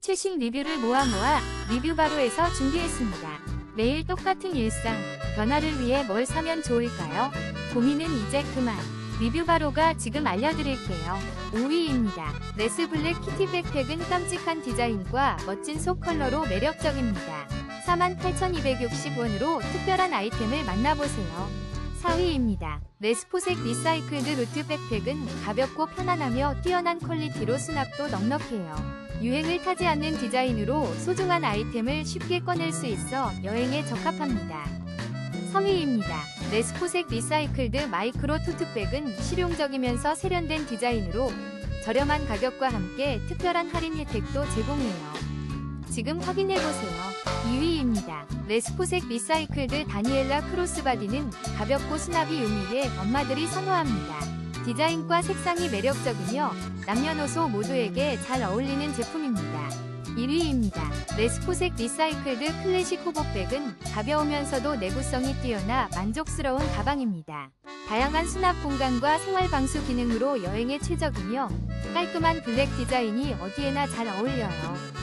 최신 리뷰를 모아 모아 리뷰 바로에서 준비했습니다. 매일 똑같은 일상, 변화를 위해 뭘 사면 좋을까요? 고민은 이제 그만. 리뷰 바로가 지금 알려드릴게요. 5위입니다. 레스 블랙 키티 백팩은 깜찍한 디자인과 멋진 속 컬러로 매력적입니다. 48,260원으로 특별한 아이템을 만나보세요. 4위입니다. 레스포색 리사이클드 루트 백팩은 가볍고 편안하며 뛰어난 퀄리티로 수납도 넉넉해요. 유행을 타지 않는 디자인으로 소중한 아이템을 쉽게 꺼낼 수 있어 여행에 적합합니다. 3위입니다. 레스포색 리사이클드 마이크로 토트백은 실용적이면서 세련된 디자인으로 저렴한 가격과 함께 특별한 할인 혜택도 제공해요. 지금 확인해보세요. 2위입니다. 레스포색 리사이클드 다니엘라 크로스바디는 가볍고 수납이 용이해 엄마들이 선호합니다. 디자인과 색상이 매력적이며 남녀노소 모두에게 잘 어울리는 제품입니다. 1위입니다. 레스포색 리사이클드 클래식 호복백은 가벼우면서도 내구성이 뛰어나 만족스러운 가방입니다. 다양한 수납 공간과 생활 방수 기능으로 여행에 최적이며 깔끔한 블랙 디자인이 어디에나 잘 어울려요.